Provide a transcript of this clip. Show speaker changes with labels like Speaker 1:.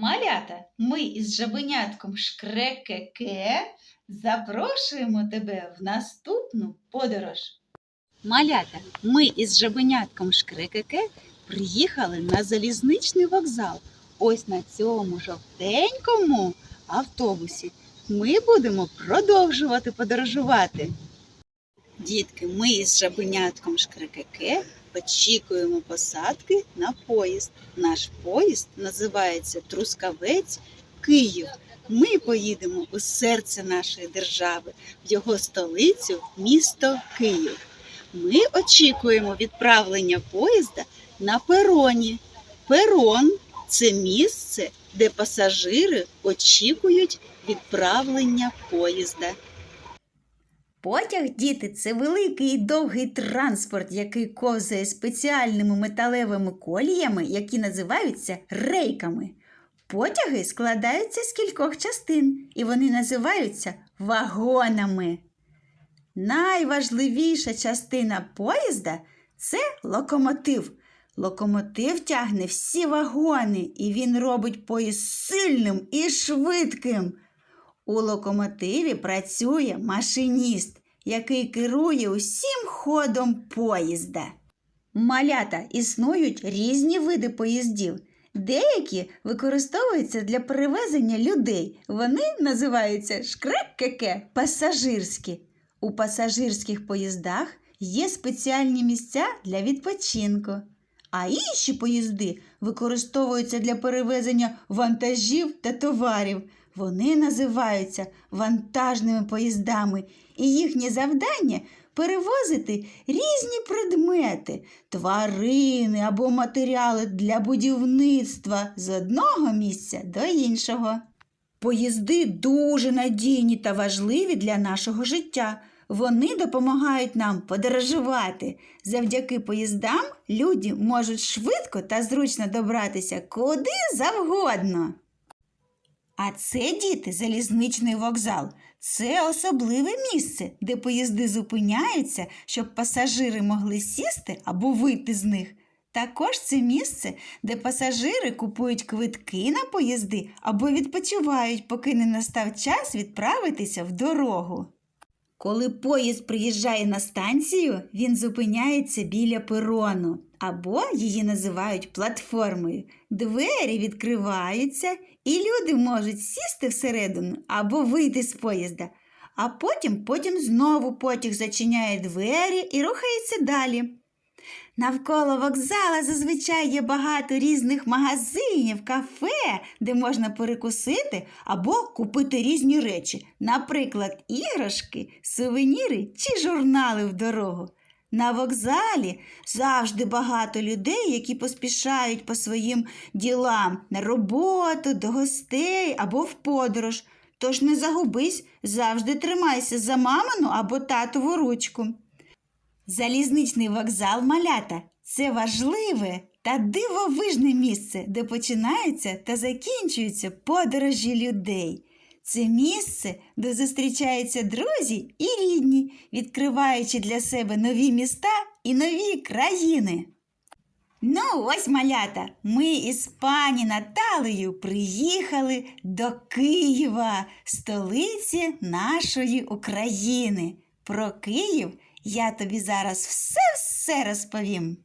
Speaker 1: Малята, ми із жабенятком Шкрекеке запрошуємо тебе в наступну подорож. Малята, ми із жабенятком Шкрекеке приїхали на залізничний вокзал. Ось на цьому жовтенькому автобусі ми будемо продовжувати подорожувати. Дітки, ми із жабенятком Шкрекеке очікуємо посадки на поїзд. Наш поїзд називається Трускавець Київ. Ми поїдемо у серце нашої держави, в його столицю, місто Київ. Ми очікуємо відправлення поїзда на пероні. Перон це місце, де пасажири очікують відправлення поїзда. Потяг, діти, це великий і довгий транспорт, який ковзає спеціальними металевими коліями, які називаються рейками. Потяги складаються з кількох частин, і вони називаються вагонами. Найважливіша частина поїзда це локомотив. Локомотив тягне всі вагони, і він робить поїзд сильним і швидким. У локомотиві працює машиніст, який керує усім ходом поїзда. Малята існують різні види поїздів. Деякі використовуються для перевезення людей. Вони називаються шкрек-кеке пасажирські. У пасажирських поїздах є спеціальні місця для відпочинку. А інші поїзди використовуються для перевезення вантажів та товарів. Вони називаються вантажними поїздами, і їхнє завдання перевозити різні предмети, тварини або матеріали для будівництва з одного місця до іншого. Поїзди дуже надійні та важливі для нашого життя. Вони допомагають нам подорожувати. Завдяки поїздам люди можуть швидко та зручно добратися куди завгодно. А це діти залізничний вокзал. Це особливе місце, де поїзди зупиняються, щоб пасажири могли сісти або вийти з них. Також це місце, де пасажири купують квитки на поїзди або відпочивають, поки не настав час відправитися в дорогу. Коли поїзд приїжджає на станцію, він зупиняється біля перону, або її називають платформою. Двері відкриваються, і люди можуть сісти всередину або вийти з поїзда. А потім, потім знову потяг зачиняє двері і рухається далі. Навколо вокзала зазвичай є багато різних магазинів, кафе, де можна перекусити або купити різні речі, наприклад, іграшки, сувеніри чи журнали в дорогу. На вокзалі завжди багато людей, які поспішають по своїм ділам на роботу, до гостей або в подорож. Тож не загубись, завжди тримайся за мамину або татову ручку. Залізничний вокзал малята це важливе та дивовижне місце, де починаються та закінчуються подорожі людей. Це місце, де зустрічаються друзі і рідні, відкриваючи для себе нові міста і нові країни. Ну, ось малята, ми із пані Наталею приїхали до Києва, столиці нашої України. Про Київ я тобі зараз все-все розповім.